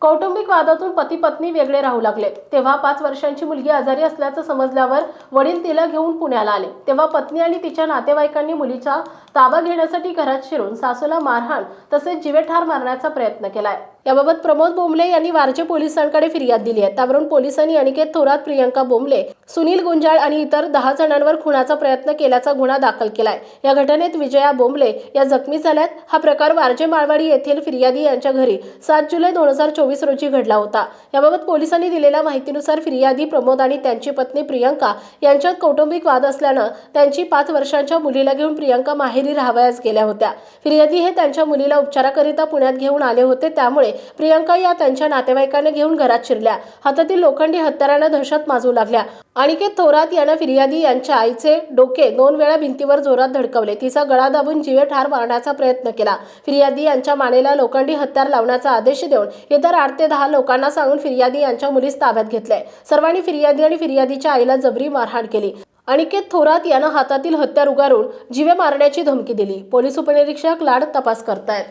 कौटुंबिक वादातून पती पत्नी वेगळे राहू लागले. तेव्हा पाच वर्षांची मुलगी आजारी असल्याचं समजल्यावर वडील तिला घेऊन पुण्याला आले. तेव्हा पत्नी आणि तिच्या नातेवाईकांनी मुलीचा ताबा घेण्यासाठी घरात शिरून सासूला मारहाण तसेच जीवेठार मारण्याचा प्रयत्न केलाय. याबाबत प्रमोद बोंबले यांनी वारजे पोलिसांकडे फिर्याद दिली आहे. त्यावरून पोलिसांनी अनिकेत थोरात प्रियंका बोंबले सुनील गुंजाळ आणि इतर दहा जणांवर खुनाचा प्रयत्न केल्याचा गुन्हा दाखल केलाय. या घटनेत विजया बोंबले या जखमी झाल्यात. हा प्रकार वारजे माळवाडी येथील फिर्यादी यांच्या घरी सात जुलै दोन हजार चोवीस रोजी घडला होता. याबाबत पोलिसांनी दिलेल्या माहितीनुसार फिर्यादी प्रमोद आणि त्यांची पत्नी प्रियंका यांच्यात कौटुंबिक वाद असल्यानं त्यांची पाच वर्षांच्या मुलीला घेऊन प्रियंका माहेरी राहावयास गेल्या होत्या. फिर्यादी हे त्यांच्या मुलीला उपचाराकरिता पुण्यात घेऊन आले होते. त्यामुळे प्रियंका या त्यांच्या नातेवाईकाने घेऊन घरात शिरल्या. हातातील लोखंडी हत्यारानं दहशत माजू लागल्या. अनिकेत थोरात यांना फिर्यादी यांच्या आईचे डोके दोन वेळा भिंतीवर जोरात धडकवले. तिचा गळा दाबून जीवे ठार मारण्याचा प्रयत्न केला. फिर्यादी यांच्या मानेला लोखंडी हत्यार लावण्याचा आदेश देऊन इतर आठ ते दहा लोकांना सांगून फिर्यादी यांच्या मुलीस ताब्यात घेतलंय. सर्वांनी फिर्यादी आणि फिर्यादीच्या आईला जबरी मारहाण केली. अनिकेत थोरात यानं हातातील हत्यार उगारून जीवे मारण्याची धमकी दिली. पोलीस उपनिरीक्षक लाड तपास करतायत.